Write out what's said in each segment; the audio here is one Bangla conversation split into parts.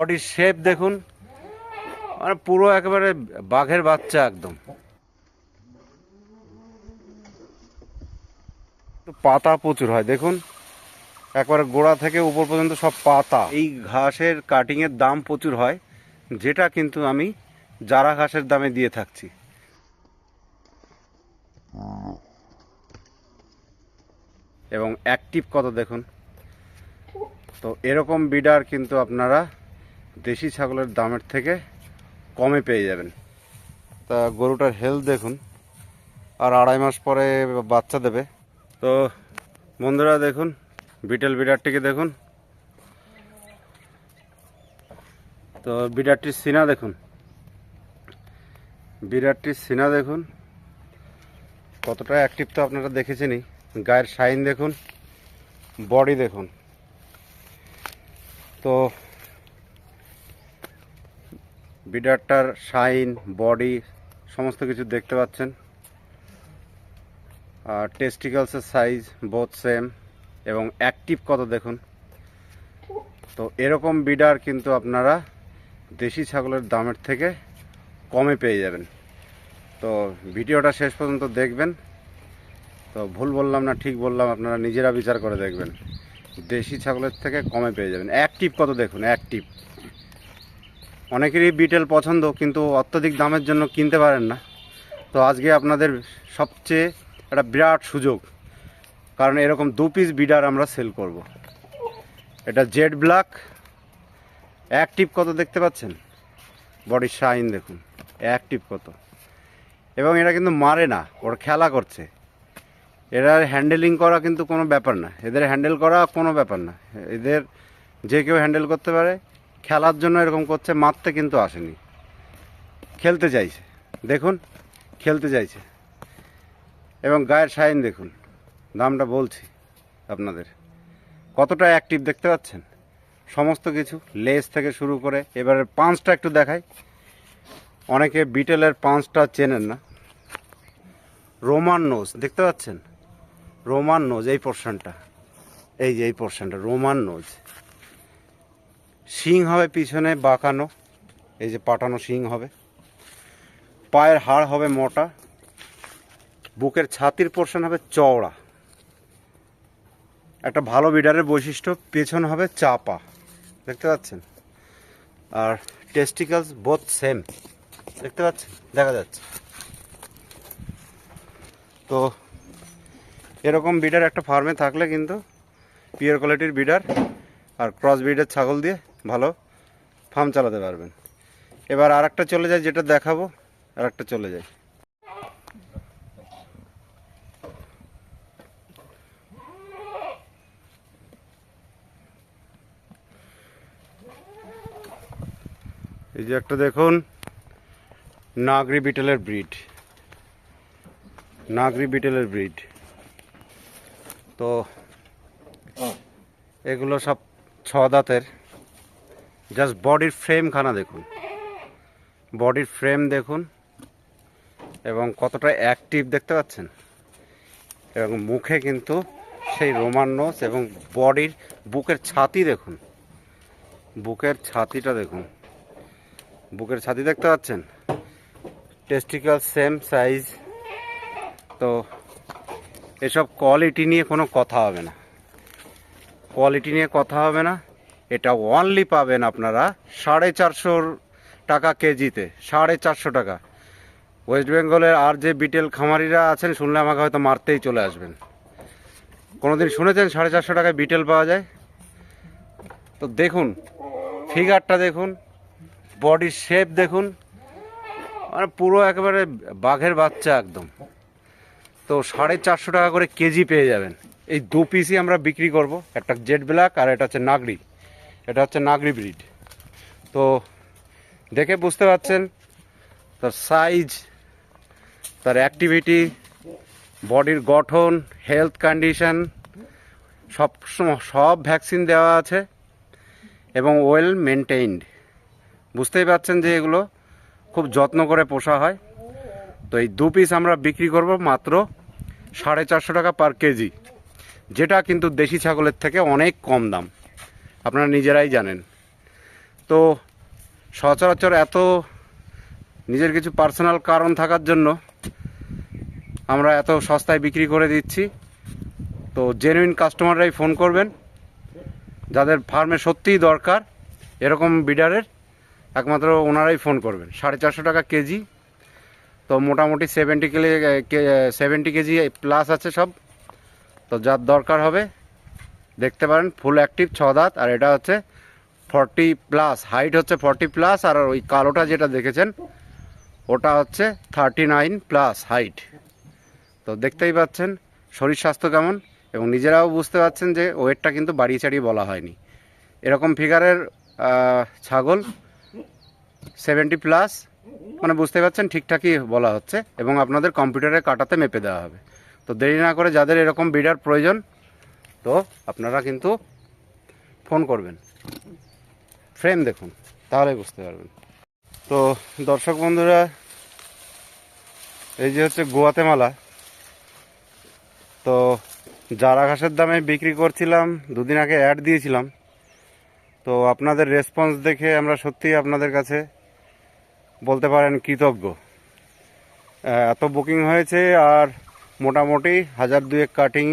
বডির শেপ দেখুন। মানে পুরো একেবারে বাঘের বাচ্চা একদম। পাতা প্রচুর হয়, দেখুন। একবারে গোড়া থেকে উপর পর্যন্ত সব পাতা। এই ঘাসের কাটিংয়ের দাম প্রচুর হয়, যেটা কিন্তু আমি জারা ঘাসের দামে দিয়ে থাকছি। এবং অ্যাক্টিভ কত দেখুন। তো এরকম বিডার কিন্তু আপনারা দেশি ছাগলের দামের থেকে কমে পেয়ে যাবেন। তা গরুটার হেলথ দেখুন, আর আড়াই মাস পরে বাচ্চা দেবে। তো বন্ধুরা দেখুন, বিটেল বিডারটিকে দেখুন। তো বিডারটির সিনা দেখুন। বিরাটটির সিনা দেখুন। কতটা অ্যাক্টিভ তো আপনারা দেখেছেনই। গায়ের শাইন দেখুন। বডি দেখুন। তো বিডারটার শাইন বডি, সমস্ত কিছু দেখতে পাচ্ছেন। আর টেস্টিকালসের সাইজ বোথ সেম এবং অ্যাক্টিভ কত দেখুন। তো এরকম বিডার কিন্তু আপনারা দেশি ছাগলের দামের থেকে কমে পেয়ে যাবেন। তো ভিডিওটা শেষ পর্যন্ত দেখবেন। তো ভুল বললাম না, ঠিক বললাম, আপনারা নিজেরা বিচার করে দেখবেন। দেশি ছাগলের থেকে কমে পেয়ে যাবেন। অ্যাক্টিভ কত দেখুন অ্যাক্টিভ অনেকেরই বিটেল পছন্দ, কিন্তু অত্যধিক দামের জন্য কিনতে পারেন না। তো আজকে আপনাদের সবচেয়ে একটা বিরাট সুযোগ, কারণ এরকম দু পিস বিডার আমরা সেল করব। এটা জেড ব্ল্যাক, অ্যাক্টিভ কত দেখতে পাচ্ছেন? বডির শাইন দেখুন, অ্যাক্টিভ কত। এবং এরা কিন্তু মারে না, ওরা খেলা করছে। এরা হ্যান্ডেলিং করা কিন্তু কোনো ব্যাপার না, এদের হ্যান্ডেল করা কোনো ব্যাপার না। এদের যে কেউ হ্যান্ডেল করতে পারে খেলার জন্য এরকম করছে, মারতে কিন্তু আসেনি। খেলতে চাইছে। দেখুন, খেলতে চাইছে। এবং গায়ের সাইন দেখুন, দামটা বলছি আপনাদের। কতটা অ্যাক্টিভ দেখতে পাচ্ছেন? সমস্ত কিছু লেস থেকে শুরু করে এবারে পাঁচটা একটু দেখাই। অনেকে বিটেলের পাঁচটা চেনেন না। রোমান নোজ দেখতে পাচ্ছেন? রোমান নোজ এই পোর্শনটা এই যে, এই পোর্শনটা রোমান নোজ শিং হবে পিছনে বাঁকানো, এই যে পাটানো শিং হবে। পায়ের হাড় হবে মোটা, বুকের ছাতির পোর্শন হবে চওড়া। একটা ভালো বিডারের বৈশিষ্ট্য, পেছন হবে চাপা, দেখতে পাচ্ছেন? আর টেস্টিক্যালস বোথ সেম দেখতে পাচ্ছেন? দেখা যাচ্ছে। তো এরকম বিডার একটা ফার্মে থাকলে কিন্তু পিওর কোয়ালিটির বিডার আর ক্রস ব্রিডের ছাগল দিয়ে ভালো, ফার্ম চালাতে পারবেন। এবার আর একটা চলে যায় যেটা দেখাবো আর একটা চলে যায় এই যে একটা দেখুন, নাগরি বিটেলের ব্রিড। নাগরি বিটেলের ব্রিড। তো, এগুলো সব ছ দাঁতের। জাস্ট বডির ফ্রেম খানা দেখুন। বডির ফ্রেম দেখুন। এবং কতটা অ্যাক্টিভ দেখতে পাচ্ছেন? এবং মুখে কিন্তু সেই রোমান্নস এবং বডির বুকের ছাতি দেখুন। বুকের ছাতিটা দেখুন। বুকের ছাতি দেখতে পাচ্ছেন? টেস্টিক্যাল সেম সাইজ তো এসব কোয়ালিটি নিয়ে কোনো কথা হবে না। কোয়ালিটি নিয়ে কথা হবে না। এটা ওয়ানলি পাবেন আপনারা সাড়ে চারশো টাকা কেজিতে, সাড়ে চারশো টাকা। ওয়েস্ট বেঙ্গলের আর যে বিটেল খামারিরা আছেন, শুনলে আমাকে হয়তো মারতেই চলে আসবেন। কোনোদিন শুনেছেন সাড়ে চারশো টাকায় বিটেল পাওয়া যায়? তো দেখুন ফিগারটা দেখুন বডির শেপ দেখুন মানে পুরো একেবারে বাঘের বাচ্চা একদম। তো সাড়ে চারশো টাকা করে কেজি পেয়ে যাবেন। এই দু পিসই আমরা বিক্রি করব, একটা জেড ব্ল্যাক আর এটা হচ্ছে নাগরি এটা হচ্ছে নাগরি ব্রিড। তো দেখে বুঝতে পারছেন, তার সাইজ তার অ্যাক্টিভিটি বডির গঠন হেলথ কন্ডিশন সব সব ভ্যাকসিন দেওয়া আছে এবং ওয়েল মেনটেইনড বুঝতেই পারছেন যে এগুলো খুব যত্ন করে পোষা হয়। তো এই দু পিস আমরা বিক্রি করব মাত্র সাড়ে চারশো টাকা পার কেজি, যেটা কিন্তু দেশি ছাগলের থেকে অনেক কম দাম। আপনারা নিজেরাই জানেন। তো সচরাচর এত নিজের কিছু পার্সোনাল কারণ থাকার জন্য আমরা এত সস্তায় বিক্রি করে দিচ্ছি। তো জেনুইন কাস্টমাররাই ফোন করবেন। যাদের ফার্মে সত্যিই দরকার, এরকম বিডারের একমাত্র ওনারাই ফোন করবেন। সাড়ে চারশো টাকা কেজি। তো মোটামুটি সেভেন্টি কেলে সেভেন্টি কেজি প্লাস আছে সব। তো যার দরকার হবে দেখতে পারেন ফুল অ্যাক্টিভ ছ দাঁত, আর এটা হচ্ছে ফর্টি প্লাস হাইট হচ্ছে ফর্টি প্লাস আর ওই কালোটা যেটা দেখেছেন, ওটা হচ্ছে থার্টি নাইন প্লাস হাইট তো দেখতেই পাচ্ছেন, শরীর স্বাস্থ্য কেমন, এবং নিজেরাও বুঝতে পারছেন যে ওয়েটটা কিন্তু বাড়িয়ে চাড়িয়ে বলা হয়নি। এরকম ফিগারের ছাগল সেভেন্টি প্লাস মানে বুঝতে পারছেন, ঠিকঠাকই বলা হচ্ছে, এবং আপনাদের কম্পিউটারে কাটাতে মেপে দেওয়া হবে। তো দেরি না করে যাদের এরকম বিডার প্রয়োজন তো আপনারা কিন্তু ফোন করবেন। ফ্রেম দেখুন, তাহলে বুঝতে পারবেন। তো দর্শক বন্ধুরা, এই যে হচ্ছে গোয়াতেমালা। তো জারা ঘাসের দামে বিক্রি করছিলাম, দুদিন আগে অ্যাড দিয়েছিলাম। তো আপনাদের রেসপন্স দেখে আমরা সত্যিই আপনাদের কাছে বলতে পারেন কৃতজ্ঞ। এত বুকিং হয়েছে আর মোটামুটি হাজার দুয়েক কাটিং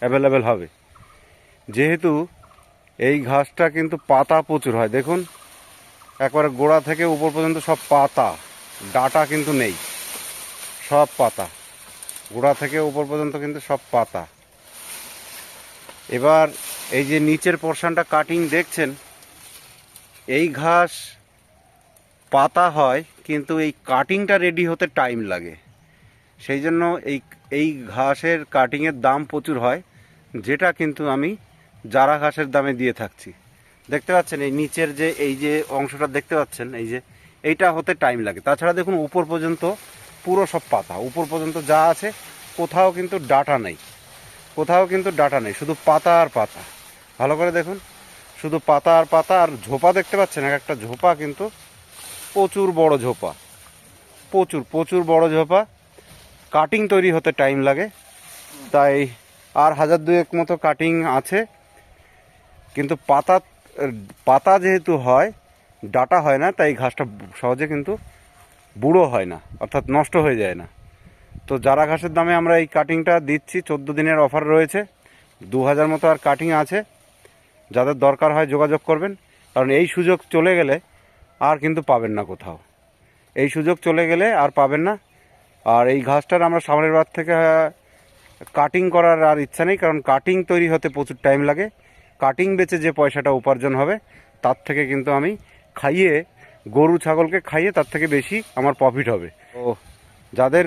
অ্যাভেলেবেল হবে। যেহেতু এই ঘাসটা কিন্তু পাতা প্রচুর হয়, দেখুন। একবারে গোড়া থেকে উপর পর্যন্ত সব পাতা, ডাটা কিন্তু নেই, সব পাতা। গোড়া থেকে উপর পর্যন্ত কিন্তু সব পাতা। এবার এই যে নিচের পোর্শনটা কাটিং দেখছেন, এই ঘাস পাতা হয়, কিন্তু এই কাটিংটা রেডি হতে টাইম লাগে। সেই জন্য এই এই ঘাসের কাটিংয়ের দাম প্রচুর হয়, যেটা কিন্তু আমি জারা ঘাসের দামে দিয়ে থাকছি। দেখতে পাচ্ছেন এই নিচের যে, এই যে অংশটা দেখতে পাচ্ছেন, এই যে, এইটা হতে টাইম লাগে। তাছাড়া দেখুন, উপর পর্যন্ত পুরো সব পাতা, উপর পর্যন্ত যা আছে, কোথাও কিন্তু ডাটা নেই। কোথাও কিন্তু ডাটা নেই, শুধু পাতা আর পাতা। ভালো করে দেখুন, শুধু পাতা আর পাতা, আর ঝোপা দেখতে পাচ্ছেন, এক একটা ঝোপা কিন্তু প্রচুর বড় ঝোপা। প্রচুর প্রচুর বড় ঝোপা। কাটিং তৈরি হতে টাইম লাগে। তাই আর হাজার দুয়েক মতো কাটিং আছে। কিন্তু পাতা পাতা যেহেতু হয়, ডাটা হয় না, তাই ঘাসটা সহজে কিন্তু বুড়ো হয় না, অর্থাৎ নষ্ট হয়ে যায় না। তো যারা ঘাসের দামে আমরা এই কাটিংটা দিচ্ছি, চোদ্দ দিনের অফার রয়েছে, দু হাজার মতো আর কাটিং আছে। যাদের দরকার হয় যোগাযোগ করবেন, কারণ এই সুযোগ চলে গেলে আর কিন্তু পাবেন না কোথাও। এই সুযোগ চলে গেলে আর পাবেন না। আর এই ঘাসটার আমরা সামনের বার থেকে কাটিং করার আর ইচ্ছা নেই, কারণ কাটিং তৈরি হতে প্রচুর টাইম লাগে। কাটিং বেচে যে পয়সাটা উপার্জন হবে তার থেকে কিন্তু আমি খাইয়ে গরু ছাগলকে খাইয়ে তার থেকে বেশি আমার প্রফিট হবে। তো যাদের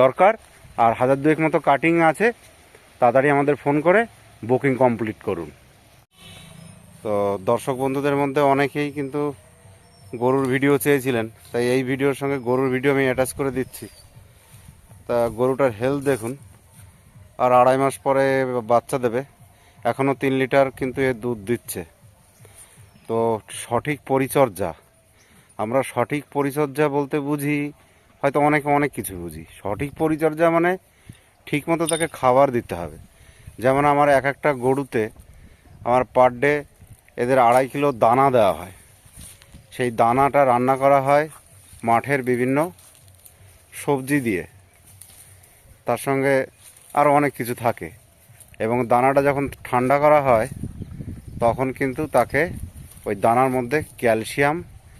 দরকার আর হাজার দুয়েক মতো কাটিং আছে তাড়াতাড়ি আমাদের ফোন করে বুকিং কমপ্লিট করুন। তো দর্শক বন্ধুদের মধ্যে অনেকেই কিন্তু গরুর ভিডিও চেয়েছিলেন তাই এই ভিডিওর সঙ্গে গরুর ভিডিও আমি অ্যাটাচ করে দিচ্ছি। তা গরুটার হেলথ দেখুন আর আড়াই মাস পরে বাচ্চা দেবে এখনও তিন লিটার কিন্তু এ দুধ দিচ্ছে। তো সঠিক পরিচর্যা, আমরা সঠিক পরিচর্যা বলতে বুঝি, হয়তো অনেকে অনেক কিছু বুঝি। সঠিক পরিচর্যা মানে ঠিকমতো তাকে খাবার দিতে হবে। যেমন আমার এক একটা গরুতে আমার পার ডে এদের আড়াই কিলো দানা দেওয়া হয়। সেই দানাটা রান্না করা হয় মাঠের বিভিন্ন সবজি দিয়ে। তার সঙ্গে আরও অনেক কিছু থাকে। এবং দানাটা যখন ঠান্ডা করা হয়, তখন কিন্তু তাকে ওই দানার মধ্যে ক্যালসিয়াম,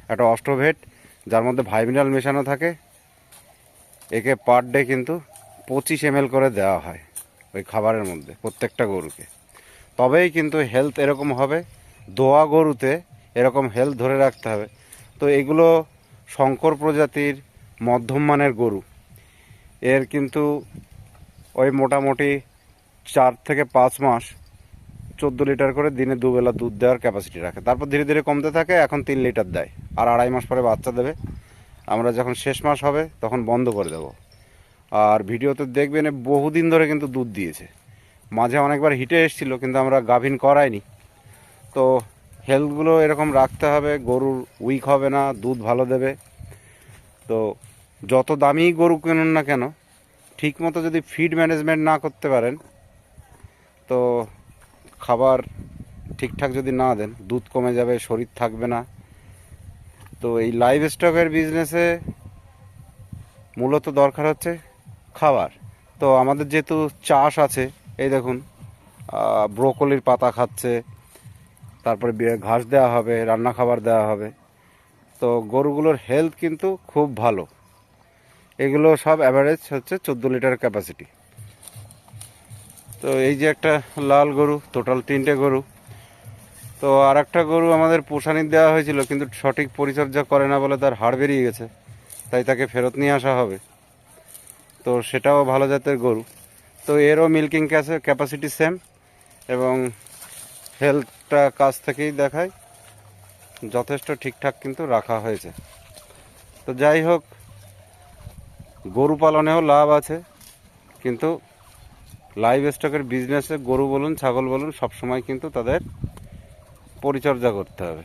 একটা অস্ট্রোভেট, যার মধ্যে ভাইমিনাল মেশানো থাকে, একে পার ডে কিন্তু পঁচিশ এম করে দেওয়া হয় ওই খাবারের মধ্যে, প্রত্যেকটা গরুকে। তবেই কিন্তু হেলথ এরকম হবে, দোয়া গরুতে এরকম হেলথ ধরে রাখতে হবে। তো এগুলো শঙ্কর প্রজাতির মধ্যম মানের গরু। এর কিন্তু ওই মোটামুটি চার থেকে পাঁচ মাস চোদ্দ লিটার করে দিনে দুবেলা দুধ দেওয়ার ক্যাপাসিটি রাখে। তারপর ধীরে ধীরে কমতে থাকে, এখন তিন লিটার দেয়। আর আড়াই মাস পরে বাচ্চা দেবে। আমরা যখন শেষ মাস হবে, তখন বন্ধ করে দেব। আর ভিডিওতে দেখবেন বহুদিন ধরে কিন্তু দুধ দিয়েছে। মাঝে অনেকবার হিটে এসেছিল, কিন্তু আমরা গাভিন করাইনি। তো হেলথগুলো এরকম রাখতে হবে, গরুর উইক হবে না, দুধ ভালো দেবে। তো যত দামি গরু কিনুন না কেন, ঠিকমতো যদি ফিড ম্যানেজমেন্ট না করতে পারেন তো খাবার ঠিকঠাক যদি না দেন, দুধ কমে যাবে, শরীর থাকবে না। তো এই লাইভ স্টকের বিজনেসে মূলত দরকার হচ্ছে খাবার। তো আমাদের যেহেতু চাষ আছে, এই দেখুন ব্রোকলির পাতা খাচ্ছে, তারপরে ঘাস দেওয়া হবে, রান্না খাবার দেওয়া হবে। তো গরুগুলোর হেলথ কিন্তু খুব ভালো। এগুলো সব অ্যাভারেজ হচ্ছে চোদ্দ লিটার ক্যাপাসিটি তো এই যে একটা লাল গরু টোটাল তিনটে গরু। তো আর একটা গরু আমাদের পোষানি দেওয়া হয়েছিল, কিন্তু সঠিক পরিচর্যা করে না বলে তার হাড় বেরিয়ে গেছে। তাই তাকে ফেরত নিয়ে আসা হবে। তো সেটাও ভালো জাতের গরু। তো এরও মিল্কিং ক্যাপাসিটি সেম এবং হেলথটা কাছ থেকেই দেখায়। যথেষ্ট ঠিকঠাক কিন্তু রাখা হয়েছে। তো যাই হোক, গরু পালনেও লাভ আছে, কিন্তু লাইভ স্টকের বিজনেসে গরু বলুন, ছাগল বলুন সবসময় কিন্তু তাদের পরিচর্যা করতে হবে।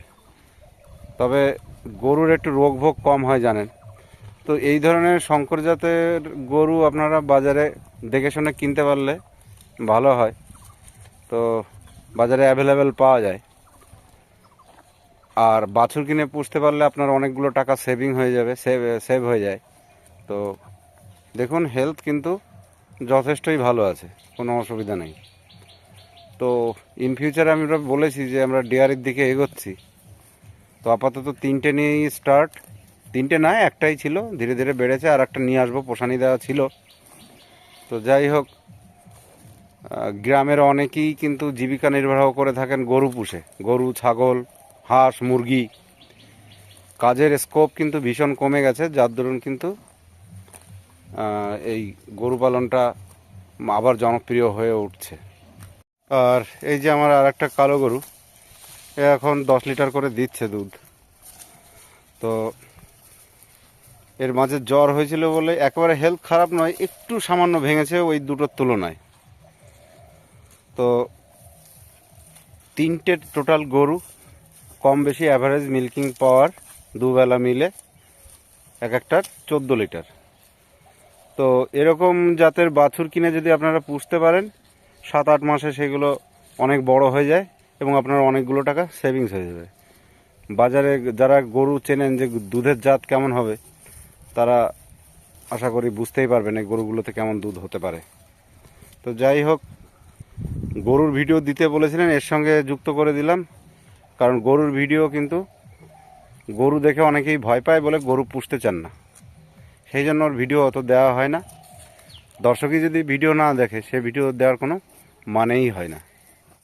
তবে গরুর একটু রোগ ভোগ কম হয় জানেন। তো এই ধরনের শঙ্কর জাতের গরু আপনারা বাজারে দেখে শুনে কিনতে পারলে ভালো হয়। তো বাজারে অ্যাভেলেবেল পাওয়া যায়। আর বাছুর কিনে পুষতে পারলে আপনার অনেকগুলো টাকা সেভিং হয়ে যাবে সেভ সেভ হয়ে যায়। তো দেখুন হেলথ কিন্তু যথেষ্টই ভালো আছে, কোনো অসুবিধা নেই। তো ইন ফিউচারে আমি বলেছি যে আমরা ডেয়ারির দিকে এগোচ্ছি। তো আপাতত তিনটে নিয়েই স্টার্ট তিনটে না, একটাই ছিল, ধীরে ধীরে বেড়েছে, আর একটা নিয়ে আসব, পোষানি দেওয়া ছিল। তো যাই হোক গ্রামের অনেকেই কিন্তু জীবিকা নির্বাহ করে থাকেন গরু পুষে। গরু, ছাগল, হাঁস, মুরগি। কাজের স্কোপ কিন্তু ভীষণ কমে গেছে, যার দরুন কিন্তু এই গরু পালনটা আবার জনপ্রিয় হয়ে উঠছে। আর এই যে আমার আর একটা কালো গরু, এ এখন দশ লিটার করে দিচ্ছে দুধ। তো এর মাঝে জ্বর হয়েছিল বলে একেবারে হেলথ খারাপ নয়, একটু সামান্য ভেঙেছে ওই দুটোর তুলনায়। তো তিনটে টোটাল গরু, কম বেশি অ্যাভারেজ মিল্কিং পাওয়ার দুবেলা মিলে এক একটার চোদ্দ লিটার। তো এরকম জাতের বাছুর কিনে যদি আপনারা পুষতে পারেন সাত আট মাসে সেগুলো অনেক বড় হয়ে যায় এবং আপনার অনেকগুলো টাকা সেভিংস হয়ে যাবে। বাজারে যারা গরু চেনেন যে দুধের জাত কেমন হবে, তারা আশা করি বুঝতেই পারবেন এই গরুগুলোতে কেমন দুধ হতে পারে। তো যাই হোক, গরুর ভিডিও দিতে বলেছিলেন, এর সঙ্গে যুক্ত করে দিলাম। কারণ গরুর ভিডিও কিন্তু গরু দেখে অনেকেই ভয় পায় বলে গরু পুষতে চান না। সেই জন্য ওর ভিডিও অত দেওয়া হয় না। দর্শকই যদি ভিডিও না দেখে, সে ভিডিও দেওয়ার কোনো মানেই হয় না।